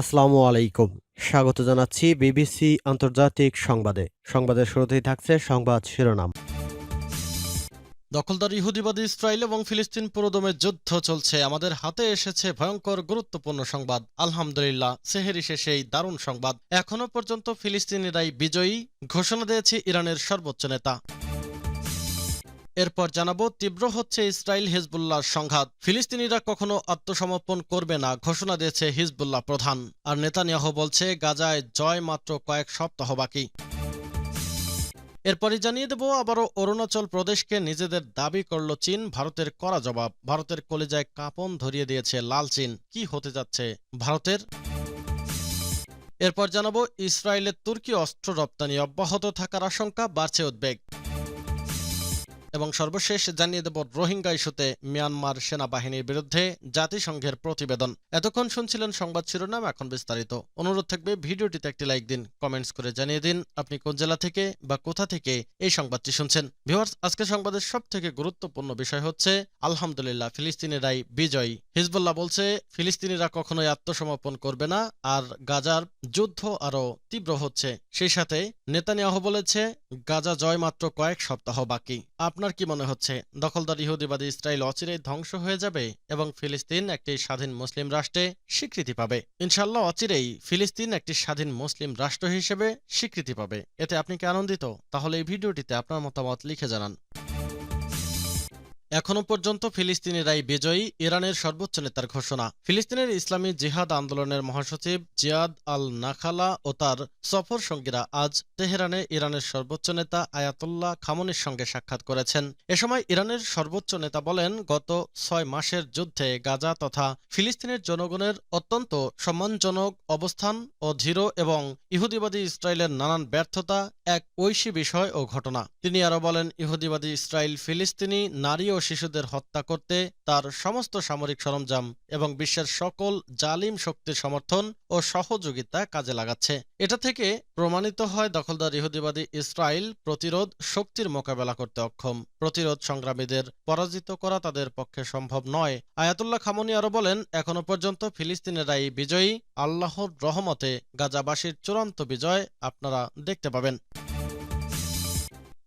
আসসালামু আলাইকুম। স্বাগত জানাচ্ছি বিবিসি আন্তর্জাতিক সংবাদে। সংবাদের শুরুতেই থাকছে সংবাদ শিরোনাম। দখলদার ইহুদিবাদী ইসরায়েল এবং ফিলিস্তিন পুরোদমে যুদ্ধ চলছে। আমাদের হাতে এসেছে ভয়ঙ্কর, গুরুত্বপূর্ণ সংবাদ। আলহামদুলিল্লাহ, সেহেরি শেষেই দারুণ সংবাদ। এখনও পর্যন্ত ফিলিস্তিনিরাই বিজয়ী। ঘোষণা দিয়েছে ইরানের সর্বোচ্চ নেতা। এরপর জানাব, তীব্র হচ্ছে ইসরায়েল হিজবুল্লাহর সংঘাত। ফিলিস্তিনিরা কখনো আত্মসমর্পণ করবে না, ঘোষণা দিয়েছে হিজবুল্লাহ প্রধান। আর নেতানিয়াহ বলছে, গাজায় জয় মাত্র কয়েক সপ্তাহ বাকি। এরপরই জানিয়ে দেব, আবারও অরুণাচল প্রদেশকে নিজেদের দাবি করল চীন, ভারতের কড়া জবাব। ভারতের কলেজায় কাঁপন ধরিয়ে দিয়েছে লাল চীন। কি হতে যাচ্ছে ভারতের? এরপর জানাব ইসরায়েলের তুর্কি অস্ত্র রপ্তানি অব্যাহত থাকার আশঙ্কা বাড়ছে উদ্বেগ। এবং সর্বশেষ জানিয়ে দেব, রোহিঙ্গা ইস্যুতে মিয়ানমার সেনাবাহিনীর বিরুদ্ধে জাতিসংঘের প্রতিবেদন। এতক্ষণ শুনছিলেন সংবাদ শিরোনাম, এখন বিস্তারিত। অনুরোধ থাকবে, ভিডিওটিতে একটি লাইক দিন, কমেন্টস করে জানিয়ে দিন আপনি কোন জেলা থেকে বা কোথা থেকে এই সংবাদটি শুনছেন। ভিউয়ার্স আজকে সংবাদের সব থেকে গুরুত্বপূর্ণ বিষয় হচ্ছে, আলহামদুলিল্লাহ ফিলিস্তিনিরাই বিজয়ী। হিজবুল্লাহ বলছে, ফিলিস্তিনিরা কখনোই আত্মসমর্পণ করবে না আর গাজার যুদ্ধ আরও তীব্র হচ্ছে। সেই সাথে নেতানিয়াহ বলেছে, গাজা জয় মাত্র কয়েক সপ্তাহ বাকি। আপনার কি মনে হচ্ছে? দখলদার ইহুদিবাদী ইসরায়েল অচিরেই ধ্বংস হয়ে যাবে এবং ফিলিস্তিন একটি স্বাধীন মুসলিম রাষ্ট্রে স্বীকৃতি পাবে। ইনশাল্লাহ অচিরেই ফিলিস্তিন একটি স্বাধীন মুসলিম রাষ্ট্র হিসেবে স্বীকৃতি পাবে। এতে আপনি কি আনন্দিত? তাহলে এই ভিডিওটিতে আপনার মতামত লিখে জানান। এখনও পর্যন্ত ফিলিস্তিনিরাই বিজয়ী ইরানের সর্বোচ্চ নেতার ঘোষণা। ফিলিস্তিনের ইসলামী জিহাদ আন্দোলনের মহাসচিব জিয়াদ আল নাখালা ও তার সফর সঙ্গীরা আজ তেহরানে ইরানের সর্বোচ্চ নেতা আয়াতুল্লাহ খামনির সঙ্গে সাক্ষাৎ করেছেন। এ সময় ইরানের সর্বোচ্চ নেতা বলেন, গত ছয় মাসের যুদ্ধে গাজা তথা ফিলিস্তিনের জনগণের অত্যন্ত সম্মানজনক অবস্থান ও ধীর এবং ইহুদিবাদী ইসরায়েলের নানান ব্যর্থতা এক ঐশী বিষয় ও ঘটনা। তিনি আরও বলেন, ইহুদিবাদী ইসরায়েল ফিলিস্তিনি নারী ও শিশুদের হত্যা করতে তার সমস্ত সামরিক সরঞ্জাম এবং বিশ্বের সকল জালিম শক্তির সমর্থন ও সহযোগিতা কাজে লাগাচ্ছে। এটা থেকে প্রমাণিত হয় দখলদার ইহুদিবাদী ইসরায়েল প্রতিরোধ শক্তির মোকাবেলা করতে অক্ষম। প্রতিরোধ সংগ্রামীদের পরাজিত করা তাদের পক্ষে সম্ভব নয়। আয়াতুল্লাহ খামনি আরও বলেন এখনও পর্যন্ত ফিলিস্তিনেরাই বিজয়ী, আল্লাহর রহমতে গাজাবাসীর চূড়ান্ত বিজয় আপনারা দেখতে পাবেন।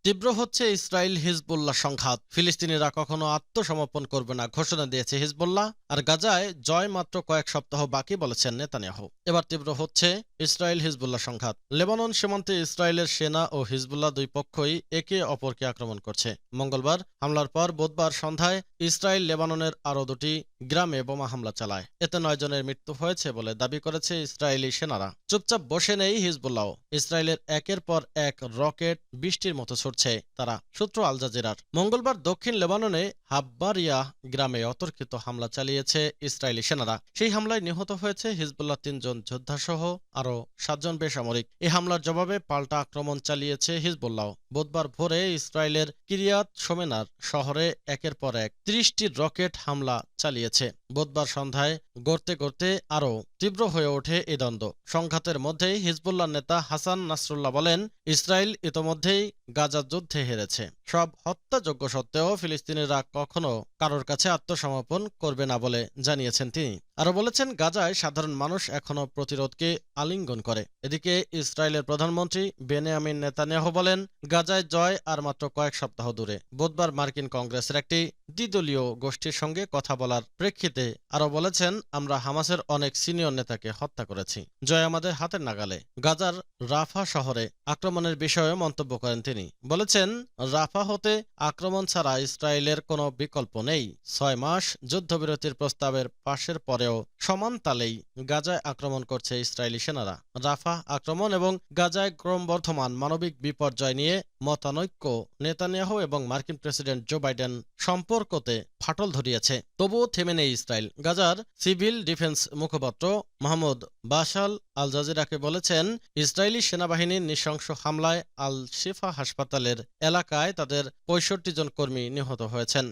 তীব্র হচ্ছে ইসরায়েল হিজবুল্লাহ সংঘাত। ফিলিস্তিনিরা কখনো আত্মসমর্পণ করবে না ঘোষণা দিয়েছে হিজবুল্লাহ। আর গাজায় জয় মাত্র কয়েক সপ্তাহ বাকি বলেছেন নেতানিয়াহু। এবার তীব্র হচ্ছে ইসরায়েল হিজবুল্লাহ সংঘাত। লেবানন সীমান্তে ইসরায়েলের সেনা ও হিজবুল্লাহ দুই পক্ষই একে অপরকে আক্রমণ করছে। মঙ্গলবার হামলার পর বুধবার সন্ধ্যায় ইসরায়েল লেবাননের আরও দুটি গ্রামে বোমা হামলা চালায়। এতে নয় জনের মৃত্যু হয়েছে বলে দাবি করেছে ইসরায়েলি সেনারা। চুপচাপ বসে নেই হিজবুল্লাহ ইসরায়েলের একের পর এক রকেট বৃষ্টির মতো ছুটছে তারা। সূত্র আল জাজিরার। মঙ্গলবার দক্ষিণ লেবাননে হাব্বারিয়া গ্রামে অতর্কিত হামলা চালিয়েছে ইসরায়েলি সেনারা। সেই হামলায় নিহত হয়েছে হিজবুল্লাহ তিনজন যোদ্ধাসহ আরও সাতজন বেসামরিক। এই হামলার জবাবে পাল্টা আক্রমণ চালিয়েছে হিজবুল্লাহ। বুধবার ভোরে ইসরায়েলের কিরিয়াত সোমেনার শহরে একের পর এক ত্রিশটি রকেট হামলা চালিয়েছে। বুধবার সন্ধ্যায় গড়তে গড়তে আরও তীব্র হয়ে ওঠে এই দ্বন্দ্ব। সংঘাতের মধ্যেই হিজবুল্লাহ নেতা হাসান নাসরুল্লাহ বলেন, ইসরায়েল ইতোমধ্যেই গাজা যুদ্ধে হেরেছে। সব হত্যাযোগ্য সত্ত্বেও ফিলিস্তিনিরা কখনো কারোর কাছে আত্মসমর্পণ করবে না বলে জানিয়েছেন তিনি। আরও বলেছেন, গাজায় সাধারণ মানুষ এখনও প্রতিরোধকে আলিঙ্গন করে। এদিকে ইসরায়েলের প্রধানমন্ত্রী বেনিয়ামিন নেতানিয়াহু বলেন, গাজায় জয় আর মাত্র কয়েক সপ্তাহ দূরে। বুধবার মার্কিন কংগ্রেসের একটি দ্বিদলীয় গোষ্ঠীর সঙ্গে কথা বলার প্রেক্ষিতে আরও বলেছেন, আমরা হামাসের অনেক সিনিয়র নেতাকে হত্যা করেছি। জয় আমাদের হাতের নাগালে। গাজার রাফা শহরে আক্রমণের বিষয়ে মন্তব্য করেন তিনি। বলেছেন, রাফা হতে আক্রমণ ছাড়া ইসরায়েলের কোনো বিকল্প নেই। ছয় মাস যুদ্ধবিরতির প্রস্তাবের পাশের পরেও সমান তালেই গাজায় আক্রমণ করছে ইসরায়েলি সেনারা। রাফা আক্রমণ এবং গাজায় ক্রমবর্ধমান মানবিক বিপর্যয় নিয়ে মতানৈক্য নেতানিয়াহু এবং মার্কিন প্রেসিডেন্ট জো বাইডেন সম্পর্কতে ফাটল ধরিয়েছে। তবুও থেমে নেই ইসরায়েল। গাজার সিভিল ডিফেন্স মুখপাত্র মাহমুদ বাশাল আল জাজিরাকে বলেছেন, ইসরায়েলি সেনাবাহিনীর নৃশংস হামলায় আল শিফা হাসপাতালের এলাকায় তাদের পঁয়ষট্টি জন কর্মী নিহত হয়েছেন।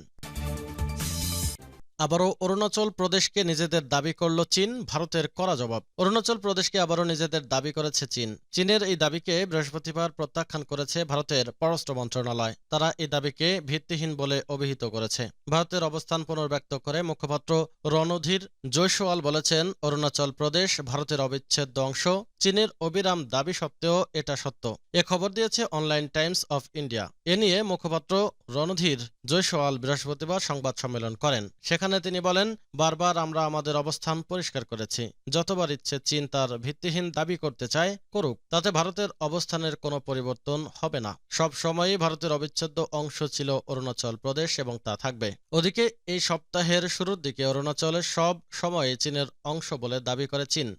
আবারও অরুণাচল প্রদেশকে নিজেদের দাবি করল চীন, ভারতের করা জবাব। অরুণাচল প্রদেশকে আবারও নিজেদের দাবি করেছে চীন। চীনের এই দাবিকে বৃহস্পতিবার প্রত্যাখ্যান করেছে ভারতের পররাষ্ট্র মন্ত্রণালয়। তারা এই দাবিকে ভিত্তিহীন বলে অভিহিত করেছে। ভারতের অবস্থান পুনর্ব্যক্ত করে মুখপাত্র রণধীর জৈসওয়াল বলেছেন, অরুণাচল প্রদেশ ভারতের অবিচ্ছেদ্য অংশ। চীনের অবিরাম দাবি সত্ত্বেও এটা সত্য। এ খবর দিয়েছে অনলাইন টাইমস অফ ইন্ডিয়া। এ নিয়ে মুখপাত্র রণধীর জয়সওয়াল বৃহস্পতিবার সংবাদ সম্মেলন করেন। সেখানে তিনি বলেন, বারবার আমরা আমাদের অবস্থান পরিষ্কার করেছি। যতবার ইচ্ছে চীন তার ভিত্তিহীন দাবি করতে চায়, করুক। তাতে ভারতের অবস্থানের কোনো পরিবর্তন হবে না। সব সময়ই ভারতের অবিচ্ছেদ্য অংশ ছিল অরুণাচল প্রদেশ এবং তা থাকবে। ওদিকে এই সপ্তাহের শুরুর দিকে অরুণাচলের সব সময় চীনের অংশ বলে দাবি করে চীন।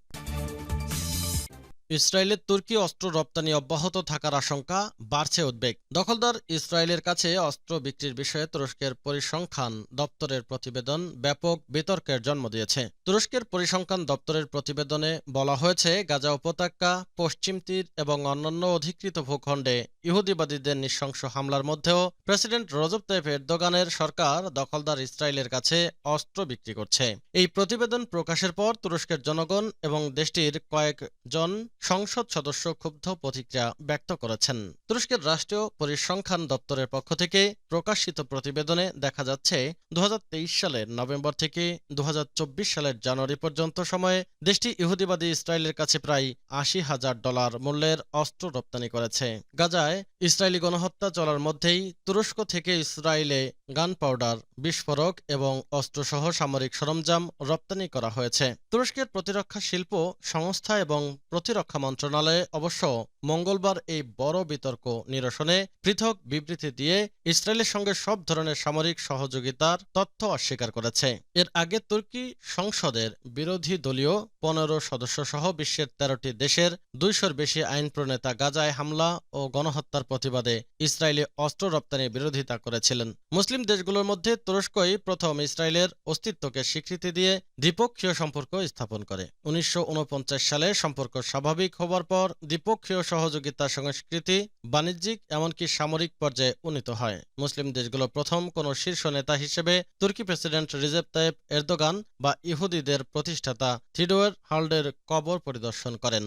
ইসরায়েলের তুর্কি অস্ত্র রপ্তানি অব্যাহত থাকার আশঙ্কা বাড়ছে উদ্বেগ। দখলদার ইসরায়েলের কাছে অস্ত্র বিক্রির বিষয়ে তুরস্কের পরিসংখ্যান দপ্তরের প্রতিবেদন ব্যাপক বিতর্কের জন্ম দিয়েছে। তুরস্কের পরিসংখ্যান দপ্তরের প্রতিবেদনে বলা হয়েছে, গাজা উপত্যকা, পশ্চিম তীর এবং অন্যান্য অধিকৃত ভূখণ্ডে ইহুদিবাদীদের নৃশংস হামলার মধ্যেও প্রেসিডেন্ট রজব তাইপ এরদোগানের সরকার দখলদার ইসরায়েলের কাছে অস্ত্র বিক্রি করছে। এই প্রতিবেদন প্রকাশের পর তুরস্কের জনগণ এবং দেশটির কয়েকজন সংসদ সদস্য ক্ষুব্ধ প্রতিক্রিয়া ব্যক্ত করেছেন। তুরস্কের রাষ্ট্রীয় পরিসংখ্যান দপ্তরের পক্ষ থেকে প্রকাশিত প্রতিবেদনে দেখা যাচ্ছে, দুহাজার তেইশ সালের নভেম্বর থেকে দুহাজার চব্বিশ সালের জানুয়ারি পর্যন্ত সময়ে দেশটি ইহুদিবাদী ইসরায়েলের কাছে প্রায় আশি হাজার ডলার মূল্যের অস্ত্র রপ্তানি করেছে। গাজায় ইসরায়েলি গণহত্যা চলার মধ্যেই তুরস্ক থেকে ইসরায়েলে গান পাউডার, বিস্ফোরক এবং অস্ত্রসহ সামরিক সরঞ্জাম রপ্তানি করা হয়েছে। তুরস্কের প্রতিরক্ষা শিল্প সংস্থা এবং প্রতিরক্ষা মন্ত্রণালয়ে অবশ্য মঙ্গলবার এই বড় বিতর্ক নিরসনে পৃথক বিবৃতি দিয়ে ইসরায়েলের সঙ্গে সব ধরনের সামরিক সহযোগিতার তথ্য অস্বীকার করেছে। এর আগে তুর্কি সংসদের বিরোধী দলীয় পনেরো সদস্য সহ বিশ্বের তেরোটি দেশের দুইশোর বেশি আইন প্রণেতা গাজায় হামলা ও গণহত্যার প্রতিবাদে ইসরায়েলি অস্ত্র রপ্তানির বিরোধিতা করেছিলেন। মুসলিম দেশগুলোর মধ্যে তুরস্কই প্রথম ইসরায়েলের অস্তিত্বকে স্বীকৃতি দিয়ে দ্বিপক্ষীয় সম্পর্ক স্থাপন করে। উনিশশো উনপঞ্চাশ সালে সম্পর্ক স্বাভাবিক হবার পর দ্বিপক্ষীয় সহযোগিতা, সংস্কৃতি, বাণিজ্যিক, এমনকি সামরিক পর্যায়ে উন্নীত হয়। মুসলিম দেশগুলো প্রথম কোনো শীর্ষ নেতা হিসেবে তুর্কি প্রেসিডেন্ট রিজেপ তাইব এরদোগান বা ইহুদিদের প্রতিষ্ঠাতা থিডোয়ার হাল্ডের কবর পরিদর্শন করেন।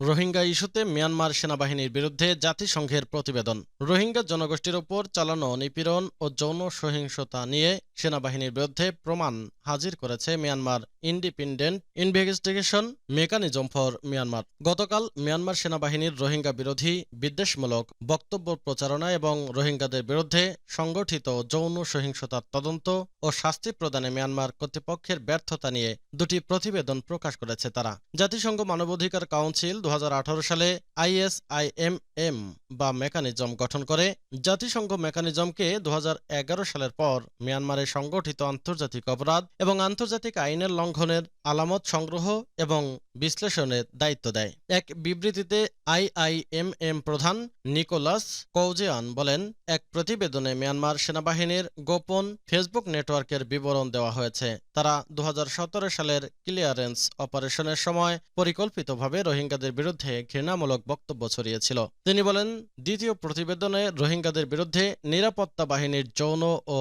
রোহিঙ্গা ইস্যুতে মিয়ানমার সেনাবাহিনীর বিরুদ্ধে জাতিসংঘের প্রতিবেদন। রোহিঙ্গা জনগোষ্ঠীর ওপর চালানো নিপীড়ন ও যৌন সহিংসতা নিয়ে সেনাবাহিনীর বিরুদ্ধে প্রমাণ হাজির করেছে Myanmar Independent Investigation Mechanism for Myanmar. গতকাল মিয়ানমার সেনাবাহিনীর রোহিঙ্গা বিরোধী বিদ্বেষমূলক বক্তব্য প্রচারণা এবং রোহিঙ্গাদের বিরুদ্ধে সংগঠিত যৌন সহিংসতার তদন্ত ও শাস্তি প্রদানে মিয়ানমার কর্তৃপক্ষের ব্যর্থতা নিয়ে দুটি প্রতিবেদন প্রকাশ করেছে তারা। জাতিসংঘ মানবাধিকার কাউন্সিল দু হাজার আঠারো সালে আইএসআইএমএম বা মেকানিজম গঠন করে। জাতিসংঘ মেকানিজমকে দু হাজার এগারো সালের পর মিয়ানমারে সংগঠিত আন্তর্জাতিক অপরাধ এবং আন্তর্জাতিক আইনের লঙ্ঘনের আলামত সংগ্রহ এবং বিশ্লেষণের দায়িত্ব দেয়। এক বিবৃতিতে আইআইএমএম প্রধান নিকোলাস কৌজেয়ান বলেন, এক প্রতিবেদনে মিয়ানমার সেনাবাহিনীর গোপন ফেসবুক নেটওয়ার্কের বিবরণ দেওয়া হয়েছে। তারা দু হাজার সতেরো সালের ক্লিয়ারেন্স অপারেশনের সময় পরিকল্পিতভাবে রোহিঙ্গাদের বিরুদ্ধে ঘৃণামূলক বক্তব্য ছড়িয়েছিল। তিনি বলেন, দ্বিতীয় প্রতিবেদনে রোহিঙ্গাদের বিরুদ্ধে নিরাপত্তা বাহিনীর যৌন ও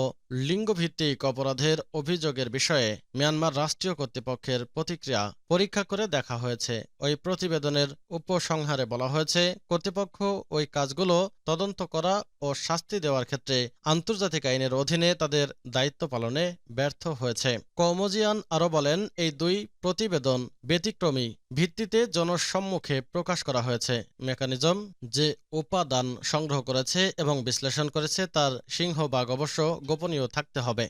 লিঙ্গভিত্তিক অপরাধের অভিযোগের বিষয়ে মিয়ানমার রাষ্ট্রীয় কর্তৃপক্ষের প্রতিক্রিয়া পরীক্ষা করে দেখা হয়েছে। ওই প্রতিবেদনের উপসংহারে বলা হয়েছে, কর্তৃপক্ষ ওই কাজগুলো তদন্ত করা ও শাস্তি দেওয়ার ক্ষেত্রে আন্তর্জাতিক আইনের অধীনে তাদের দায়িত্ব পালনে ব্যর্থ হয়েছে। কৌমজিয়ান আরও বলেন, এই দুই প্রতিবেদন ব্যতিক্রমী ভিত্তিতে জনসম্মুখে প্রকাশ করা হয়েছে। মেকানিজম যে উপাদান সংগ্রহ করেছে এবং বিশ্লেষণ করেছে তার সিংহভাগ অবশ্য গোপনীয় থাকতে হবে।